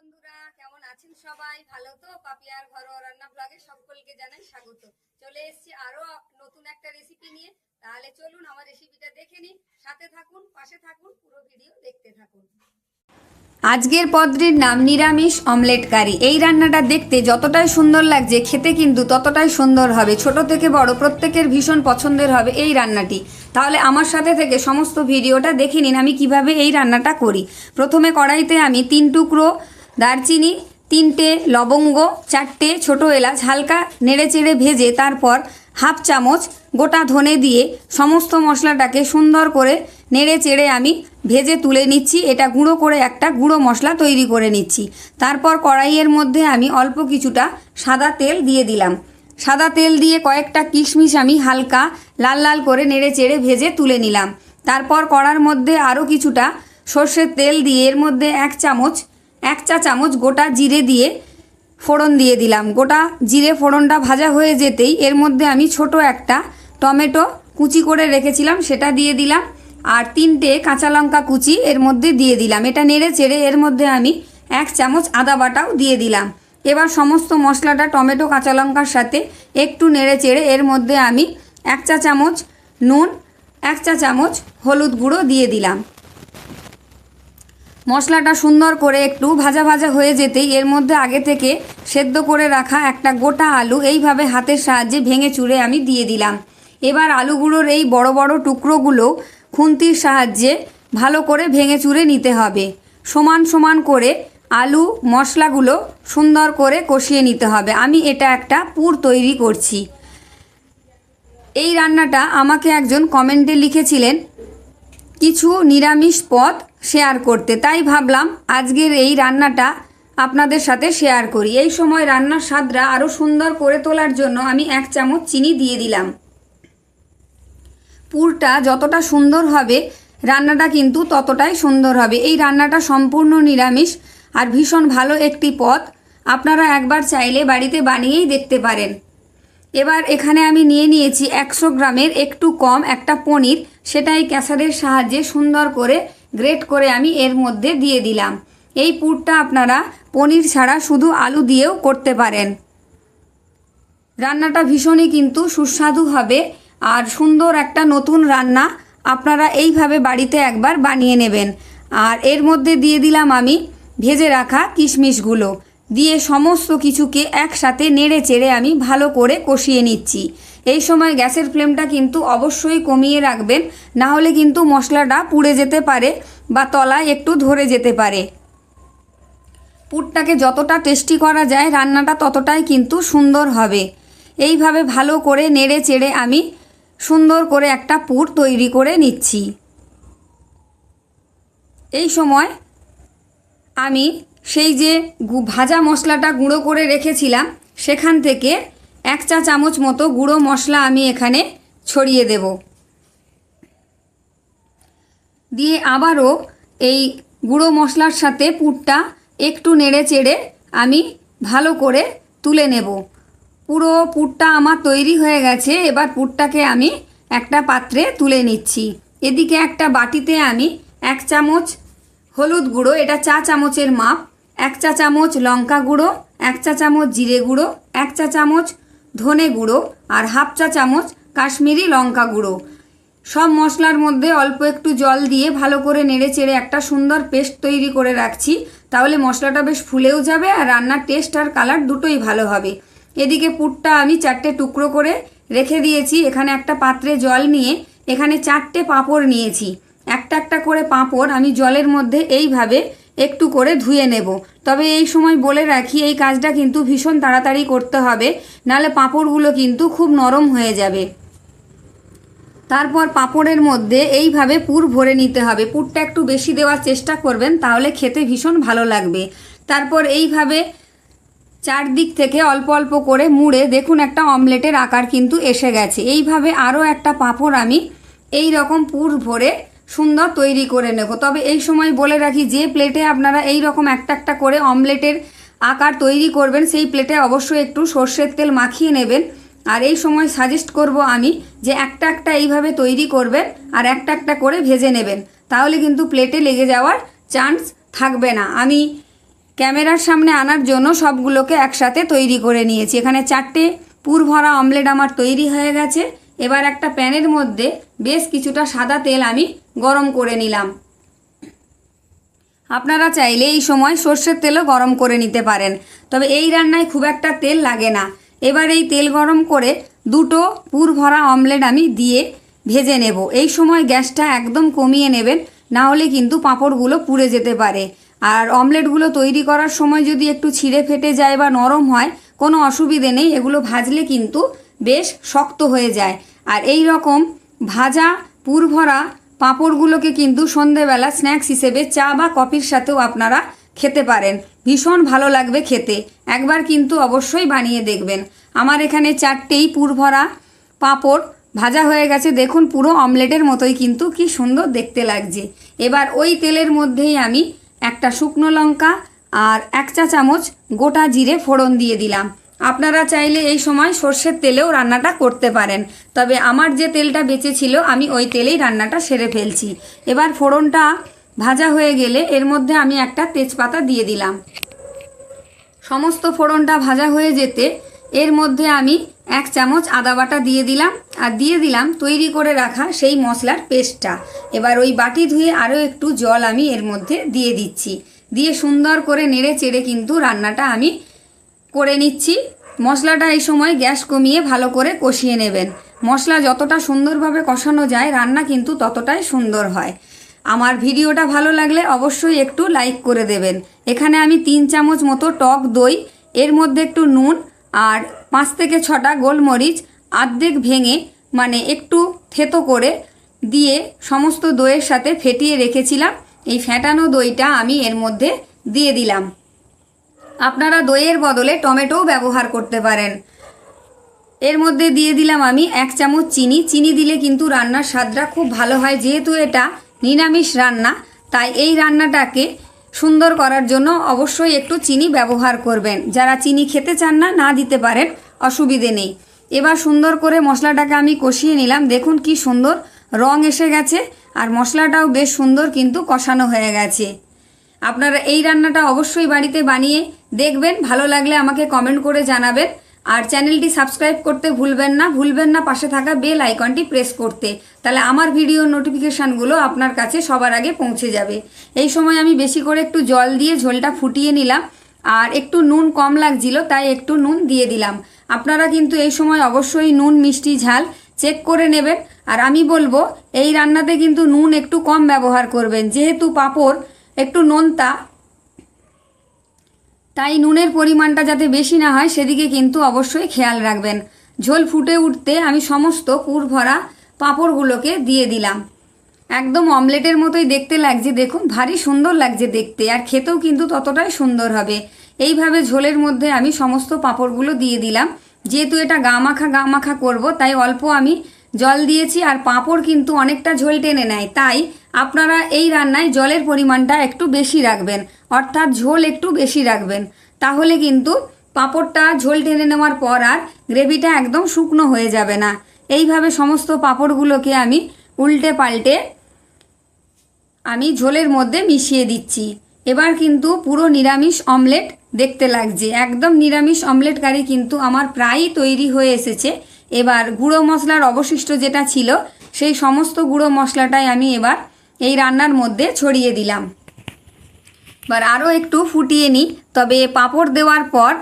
বন্ধুরা, কেমন আছেন সবাই? ভালো তো? পাপিয়ার রান্না ব্লগে সকলকে জানাই স্বাগত। চলে আরও নতুন একটা রেসিপি নিয়ে। তাহলে চলুন আমার রেসিপিটা দেখে নিন সাথে থাকুন, পাশে থাকুন, পুরো ভিডিও দেখতে থাকুন। আজকের পদটির নাম নিরামিষ অমলেট কারি এই রান্নাটা দেখতে যতটাই সুন্দর লাগছে, খেতে কিন্তু ততটাই সুন্দর হবে। ছোট থেকে বড়, প্রত্যেকের ভীষণ পছন্দের হবে এই রান্নাটি। তাহলে আমার সাথে থেকে সমস্ত ভিডিওটা দেখে নিন আমি কীভাবে এই রান্নাটা করি। প্রথমে কড়াইতে আমি তিন টুকরো দারচিনি, তিনটে লবঙ্গ, চারটে ছোট এলাচ হালকা নেড়ে চেড়ে ভেজে তারপর হাফ চামচ গোটা ধনে দিয়ে সমস্ত মশলাটাকে সুন্দর করে নেড়ে চেড়ে আমি ভেজে তুলে নিচ্ছি। এটা গুঁড়ো করে একটা গুঁড়ো মশলা তৈরি করে নিচ্ছি। তারপর কড়াইয়ের মধ্যে আমি অল্প কিছুটা সাদা তেল দিয়ে দিলাম। সাদা তেল দিয়ে কয়েকটা কিশমিশ আমি হালকা লাল লাল করে নেড়ে চেড়ে ভেজে তুলে নিলাম। তারপর কড়ার মধ্যে আরও কিছুটা সর্ষের তেল দিয়ে এর মধ্যে এক চামচ এক চা চামচ গোটা জিরে দিয়ে ফোড়ন দিয়ে দিলাম। গোটা জিরে ফোড়নটা ভাজা হয়ে যেতেই এর মধ্যে আমি ছোট একটা টমেটো কুচি করে রেখেছিলাম, সেটা দিয়ে দিলাম। আর তিনটে কাঁচা লঙ্কা কুচি এর মধ্যে দিয়ে দিলাম। এটা নেড়ে চেড়ে এর মধ্যে আমি এক চামচ আদা বাটাও দিয়ে দিলাম। এবার সমস্ত মশলাটা টমেটো, কাঁচা লঙ্কার সাথে একটু নেড়ে চেড়ে এর মধ্যে আমি এক চা চামচ নুন, এক চা চামচ হলুদ গুঁড়ো দিয়ে দিলাম। মশলাটা সুন্দর করে একটু ভাজা ভাজা হয়ে যেতেই এর মধ্যে আগে থেকে সেদ্ধ করে রাখা একটা গোটা আলু এইভাবে হাতের সাহায্যে ভেঙে চুড়ে আমি দিয়ে দিলাম। এবার আলুগুলোর এই বড় বড় টুকরোগুলো খুন্তির সাহায্যে ভালো করে ভেঙে চুড়ে নিতে হবে। সমান সমান করে আলু মশলাগুলো সুন্দর করে কষিয়ে নিতে হবে। আমি এটা একটা পুর তৈরি করছি। এই রান্নাটা আমাকে একজন কমেন্টে লিখেছিলেন, কিছু নিরামিষ পদ শেয়ার করতে। তাই ভাবলাম আজকের এই রান্নাটা আপনাদের সাথে শেয়ার করি। এই সময় রান্নার স্বাদটা আরও সুন্দর করে তোলার জন্য আমি এক চামচ চিনি দিয়ে দিলাম। পুরটা যতটা সুন্দর হবে, রান্নাটা কিন্তু ততটাই সুন্দর হবে। এই রান্নাটা সম্পূর্ণ নিরামিষ আর ভীষণ ভালো একটি পদ। আপনারা একবার চাইলে বাড়িতে বানিয়েই দেখতে পারেন। এবার এখানে আমি নিয়ে নিয়েছি একশো গ্রামের একটু কম একটা পনির। সেটাই ক্যাসারের সাহায্যে সুন্দর করে গ্রেট করে আমি এর মধ্যে দিয়ে দিলাম। এই পুরটা আপনারা পনির ছাড়া শুধু আলু দিয়েও করতে পারেন। রান্নাটা ভীষণই কিন্তু সুস্বাদু হবে আর সুন্দর একটা নতুন রান্না আপনারা এইভাবে বাড়িতে একবার বানিয়ে নেবেন। আর এর মধ্যে দিয়ে দিলাম আমি ভেজে রাখা কিশমিশগুলো। দিয়ে সমস্ত কিছুকে একসাথে নেড়ে চেড়ে আমি ভালো করে কষিয়ে নিচ্ছি। এই সময় গ্যাসের ফ্লেমটা কিন্তু অবশ্যই কমিয়ে রাখবেন, না হলে কিন্তু মশলাটা পুড়ে যেতে পারে বা তলায় একটু ধরে যেতে পারে। পুরটাকে যতটা টেস্টি করা যায়, রান্নাটা ততটাই কিন্তু সুন্দর হবে। এইভাবে ভালো করে নেড়ে চেড়ে আমি সুন্দর করে একটা পুর তৈরি করে নিচ্ছি। এই সময় আমি সেই যে ভাজা মশলাটা গুঁড়ো করে রেখেছিলাম, সেখান থেকে এক চা চামচ মতো গুঁড়ো মশলা আমি এখানে ছড়িয়ে দেব। দিয়ে আবারও এই গুঁড়ো মশলার সাথে পুরটা একটু নেড়ে চেড়ে আমি ভালো করে তুলে নেব। পুরো পুরটা আমার তৈরি হয়ে গেছে, এবার পুরটাকে আমি একটা পাত্রে তুলে নিচ্ছি। এদিকে একটা বাটিতে আমি এক চামচ হলুদ গুঁড়ো, এটা চা চামচের মাপ, এক চা চামচ লঙ্কা গুঁড়ো, এক চা চামচ জিরে গুঁড়ো, এক চা চামচ ধনে গুঁড়ো আর হাফ চা চামচ কাশ্মীরি লঙ্কা গুঁড়ো। সব মশলার মধ্যে অল্প একটু জল দিয়ে ভালো করে নেড়ে চেড়ে একটা সুন্দর পেস্ট তৈরি করে রাখছি। তাহলে মশলাটা বেশ ফুলেও যাবে আর রান্নার টেস্ট আর কালার দুটোই ভালো হবে। এদিকে পুরটা আমি চারটে টুকরো করে রেখে দিয়েছি। এখানে একটা পাত্রে জল নিয়ে এখানে চারটে পাঁপড় নিয়েছি। একটা একটা করে পাঁপড় আমি জলের মধ্যে এইভাবে একটু করে ধুয়ে নেব। তবে এই সময় বলে রাখি, এই কাজটা কিন্তু ভীষণ তাড়াতাড়ি করতে হবে নাহলে পাঁপড়গুলো কিন্তু খুব নরম হয়ে যাবে। তারপর পাঁপড়ের মধ্যে এইভাবে পুর ভরে নিতে হবে। পুরটা একটু বেশি দেওয়ার চেষ্টা করবেন, তাহলে খেতে ভীষণ ভালো লাগবে। তারপর এইভাবে চারদিক থেকে অল্প অল্প করে মুড়ে দেখুন একটা অমলেটের আকার কিন্তু এসে গেছে। এইভাবে আরও একটা পাঁপড় আমি এই রকম পুর ভরে সুন্দর তৈরি করে নেব। তবে এই সময় বলে রাখি, যে প্লেটে আপনারা এই রকম একটা একটা করে অমলেটের আকার তৈরি করবেন, সেই প্লেটে অবশ্যই একটু সর্ষের তেল মাখিয়ে নেবেন। আর এই সময় সাজেস্ট করব আমি যে একটা একটা এইভাবে তৈরি করবেন আর একটা একটা করে ভেজে নেবেন। তাহলে কিন্তু প্লেটে লেগে যাওয়ার চান্স থাকবে না। আমি ক্যামেরার সামনে আনার জন্য সবগুলোকে একসাথে তৈরি করে নিয়েছি। এখানে চারটে পুর ভরা অমলেট আমার তৈরি হয়ে গেছে। এবার একটা প্যানের মধ্যে বেশ কিছুটা সাদা তেল আমি গরম করে নিলাম। আপনারা চাইলে এই সময় সর্ষের তেলও গরম করে নিতে পারেন, তবে এই রান্নায় খুব একটা তেল লাগে না। এবার এই তেল গরম করে দুটো পুর ভরা অমলেট আমি দিয়ে ভেজে নেব। এই সময় গ্যাসটা একদম কমিয়ে নেবেন, না হলে কিন্তু পাঁপড়গুলো পুড়ে যেতে পারে। আর অমলেটগুলো তৈরি করার সময় যদি একটু ছিঁড়ে ফেটে যায় বা নরম হয়, কোনো অসুবিধে নেই, এগুলো ভাজলে কিন্তু বেশ শক্ত হয়ে যায়। আর এই রকম ভাজা পুর ভরা পাঁপড়গুলোকে কিন্তু সন্ধেবেলা স্ন্যাক্স হিসেবে চা বা কফির সাথেও আপনারা খেতে পারেন। ভীষণ ভালো লাগবে খেতে। একবার কিন্তু অবশ্যই বানিয়ে দেখবেন। আমার এখানে চারটেই পুর ভরা পাঁপড় ভাজা হয়ে গেছে। দেখুন পুরো অমলেটের মতোই কিন্তু কি সুন্দর দেখতে লাগছে। এবার ওই তেলের মধ্যেই আমি একটা শুকনো লঙ্কা আর এক চা চামচ গোটা জিরে ফোড়ন দিয়ে দিলাম। আপনারা চাইলে এই সময় সর্ষের তেলেও রান্নাটা করতে পারেন। তবে আমার যে তেলটা বেঁচে ছিল, আমি ওই তেলেই রান্নাটা সেরে ফেলছি। এবার ফোড়নটা ভাজা হয়ে গেলে এর মধ্যে আমি একটা তেজপাতা দিয়ে দিলাম। সমস্ত ফোড়নটা ভাজা হয়ে যেতে এর মধ্যে আমি এক চামচ আদা বাটা দিয়ে দিলাম। আর দিয়ে দিলাম তৈরি করে রাখা সেই মশলার পেস্টটা। এবার ওই বাটি ধুয়ে আরও একটু জল আমি এর মধ্যে দিয়ে দিচ্ছি। দিয়ে সুন্দর করে নেড়ে চেড়ে কিন্তু রান্নাটা আমি করে নিচ্ছি। মশলাটা এই সময় গ্যাস কমিয়ে ভালো করে কষিয়ে নেবেন। মশলা যতটা সুন্দরভাবে কষানো যায়, রান্না কিন্তু ততটাই সুন্দর হয়। আমার ভিডিওটা ভালো লাগলে অবশ্যই একটু লাইক করে দেবেন। এখানে আমি তিন চামচ মতো টক দই, এর মধ্যে একটু নুন আর পাঁচ থেকে ছটা গোলমরিচ আর্ধেক ভেঙে মানে একটু থেতো করে দিয়ে সমস্ত দইয়ের সাথে ফেটিয়ে রেখেছিলাম। এই ফেটানো দইটা আমি এর মধ্যে দিয়ে দিলাম। আপনারা দইয়ের বদলে টমেটোও ব্যবহার করতে পারেন। এর মধ্যে দিয়ে দিলাম আমি এক চামচ চিনি। চিনি দিলে কিন্তু রান্নার স্বাদটা খুব ভালো হয়। যেহেতু এটা নিরামিষ রান্না, তাই এই রান্নাটাকে সুন্দর করার জন্য অবশ্যই একটু চিনি ব্যবহার করবেন। যারা চিনি খেতে চান না না দিতে পারেন, অসুবিধে নেই। এবার সুন্দর করে মশলাটাকে আমি কষিয়ে নিলাম। দেখুন কি সুন্দর রং এসে গেছে, আর মশলাটাও বেশ সুন্দর কিন্তু কষানো হয়ে গেছে। আপনারা এই রান্নাটা অবশ্যই বাড়িতে বানিয়ে দেখবেন, ভালো লাগলে আমাকে কমেন্ট করে জানাবেন। আর চ্যানেলটি সাবস্ক্রাইব করতে ভুলবেন না ভুলবেন না পাশে থাকা বেল আইকনটি প্রেস করতে। তাহলে আমার ভিডিও নোটিফিকেশানগুলো আপনার কাছে সবার আগে পৌঁছে যাবে। এই সময় আমি বেশি করে একটু জল দিয়ে ঝোলটা ফুটিয়ে নিলাম। আর একটু নুন কম লাগছিল, তাই একটু নুন দিয়ে দিলাম। আপনারা কিন্তু এই সময় অবশ্যই নুন, মিষ্টি, ঝাল চেক করে নেবেন। আর আমি বলব, এই রান্নাতে কিন্তু নুন একটু কম ব্যবহার করবেন। যেহেতু পাঁপড় একটু নোনতা, তাই নুনের পরিমাণটা যাতে বেশি না হয় সেদিকে কিন্তু অবশ্যই খেয়াল রাখবেন। ঝোল ফুটে উঠতে আমি সমস্ত পুর ভরা পাঁপড়গুলোকে দিয়ে দিলাম। একদম অমলেটের মতোই দেখতে লাগছে, দেখুন ভারী সুন্দর লাগছে দেখতে, আর খেতেও কিন্তু ততটাই সুন্দর হবে। এইভাবে ঝোলের মধ্যে আমি সমস্ত পাঁপড়গুলো দিয়ে দিলাম। যেহেতু এটা গা মাখা গা মাখা করব, তাই অল্প আমি জল দিয়েছি আর পাঁপড় কিন্তু অনেকটা ঝোল টেনে নেয়। তাই আপনারা এই রান্নায় জলের পরিমাণটা একটু বেশি রাখবেন, অর্থাৎ ঝোল একটু বেশি রাখবেন। তাহলে কিন্তু পাঁপড়টা ঝোল টেনে নেওয়ার পর আর গ্রেভিটা একদম শুকনো হয়ে যাবে না। এইভাবে সমস্ত পাঁপড়গুলোকে আমি উল্টে পাল্টে আমি ঝোলের মধ্যে মিশিয়ে দিচ্ছি। এবার কিন্তু পুরো নিরামিষ অমলেট দেখতে লাগছে। একদম নিরামিষ অমলেট কারি কিন্তু আমার প্রায়ই তৈরি হয়ে এসেছে। এবার গুঁড়ো মশলার অবশিষ্ট যেটা ছিল, সেই সমস্ত গুঁড়ো মশলাটাই আমি এবার এই রান্নার মধ্যে ছড়িয়ে দিলাম। এবার আরও একটু ফুটিয়ে নিই, তবে পাঁপড় দেওয়ার পর,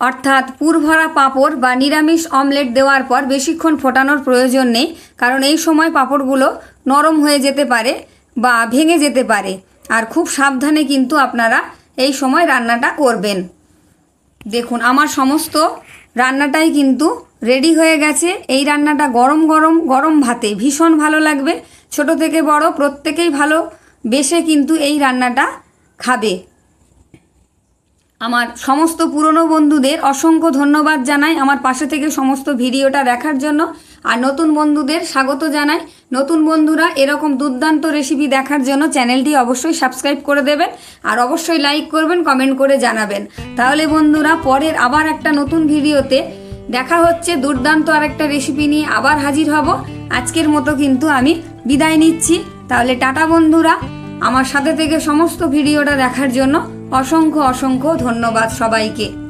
অর্থাৎ পুর ভরা পাঁপড় বা নিরামিষ অমলেট দেওয়ার পর বেশিক্ষণ ফোটানোর প্রয়োজন নেই, কারণ এই সময় পাঁপড়গুলো নরম হয়ে যেতে পারে বা ভেঙে যেতে পারে। আর খুব সাবধানে কিন্তু আপনারা এই সময় রান্নাটা করবেন। দেখুন, আমার সমস্ত রান্নাটাই কিন্তু রেডি হয়ে গেছে। এই রান্নাটা গরম গরম গরম ভাতে। ভীষণ ভালো লাগবে। ছোট থেকে বড়, প্রত্যেকেই ভালো বেশে কিন্তু এই রান্নাটা খাবে। আমার সমস্ত পুরনো বন্ধুদের অসংখ্য ধন্যবাদ জানাই আমার পাশে থেকে সমস্ত ভিডিওটা দেখার জন্য। আর নতুন বন্ধুদের স্বাগত জানাই। নতুন বন্ধুরা এরকম দুর্দান্ত রেসিপি দেখার জন্য চ্যানেলটি অবশ্যই সাবস্ক্রাইব করে দেবেন আর অবশ্যই লাইক করবেন কমেন্ট করে জানাবেন। তাহলে বন্ধুরা, পরের আবার একটা নতুন ভিডিওতে দেখা হচ্ছে দুর্দান্ত আরেকটা রেসিপি নিয়ে আবার হাজির হব। আজকের মতো কিন্তু আমি বিদায় নিচ্ছি। তাহলে টাটা বন্ধুরা। আমার সাথে থেকে সমস্ত ভিডিওটা দেখার জন্য অসংখ্য অসংখ্য ধন্যবাদ সবাইকে।